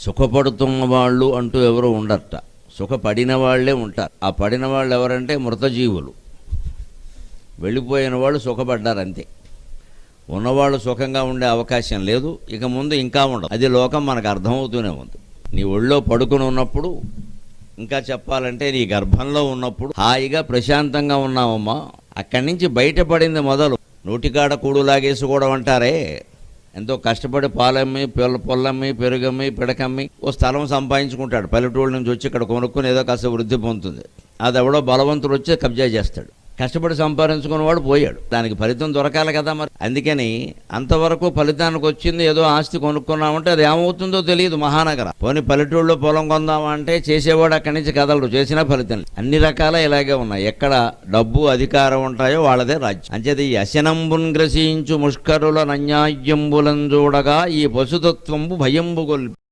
సుఖపడుతున్న వాళ్ళు అంటూ ఎవరు ఉండరట. సుఖపడిన వాళ్ళే ఉంటారు. ఆ పడిన వాళ్ళు ఎవరంటే మృతజీవులు. వెళ్ళిపోయిన వాళ్ళు సుఖపడ్డారు అంతే ఉన్నవాళ్ళు సుఖంగా ఉండే అవకాశం లేదు. ఇక ముందు ఇంకా ఉండదు. అది లోకం మనకు అర్థమవుతూనే ఉంది. నీ ఒళ్ళో పడుకుని ఉన్నప్పుడు ఇంకా చెప్పాలంటే నీ గర్భంలో ఉన్నప్పుడు హాయిగా ప్రశాంతంగా ఉన్నావమ్మా. అక్కడి నుంచి బయటపడింది మొదలు. నోటికాడ కూడు లాగేసుకోవడం అంటారే. ఎంతో కష్టపడి పాలమ్మి పిల్ల పొల్లమ్మి పెరుగమ్మి పిడకమ్మి ఓ స్థలం సంపాదించుకుంటాడు. పల్లెటూళ్ళ నుంచి వచ్చి ఇక్కడ కొనుక్కుని ఏదో కాస్త వృద్ధి పొందుతుంది. అది ఎవడో బలవంతుడు వచ్చి కబ్జా చేస్తాడు. కష్టపడి సంపాదించుకున్నవాడు పోయాడు. దానికి ఫలితం దొరకాలి కదా మరి. అందుకని అంతవరకు ఫలితానికి వచ్చింది ఏదో ఆస్తి కొనుక్కున్నామంటే అది ఏమవుతుందో తెలియదు మహానగరం. పోనీ పల్లెటూళ్ళలో పొలం కొందామా అంటే చేసేవాడు అక్కడి నుంచి కదలడు. చేసిన ఫలితం అన్ని రకాల ఇలాగే ఉన్నాయి. ఎక్కడ డబ్బు అధికారం ఉంటాయో వాళ్ళదే రాజ్యం. అంచేది ఈ అశనంబున్ గ్రసించు ముష్కరుల నన్యాయ్యంబులం చూడగా ఈ పశుతత్వంబు భయంబు గొల్పి